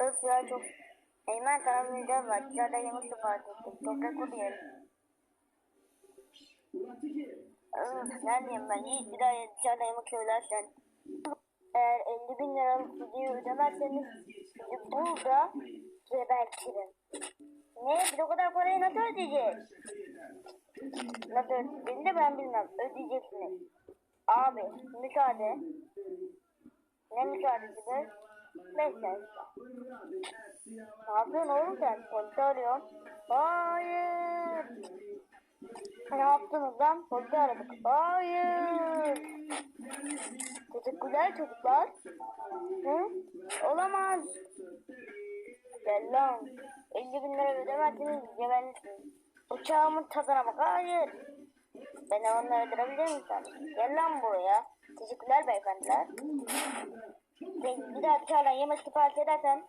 Öf ya çok. Eymen sana bir video var. Dışarıda yemek sipariş ettim. Toprak kur yiyelim. Öf neredeyim ben? Yiğit bir daha dışarıda yemek söylersen. Eğer 50 bin liralık videoyu ödemezseniz burada gebertirim. Ne? Biz o kadar parayı nasıl ödeyeceğiz? Nasıl ödeyeceğini de ben bilmem. Ödeyeceksiniz. Abi müsaade. Ne müsaadesi be? Sen. Ne yapıyorsun oğlum sen? Polisi arıyorum. Hayır. Ne yaptınız lan? Polisi aradık. Hayır. Teşekkürler çocuklar. Hı? Olamaz. Gel lan. 50 bin lira ödemezseniz geberirsiniz. Uçağımın tadına bak. Hayır. Ben onları öldürebilir miyim sen? Gel lan buraya. Teşekkürler beyefendiler. Ve bir daha dışarıdan yemek sipariş edersen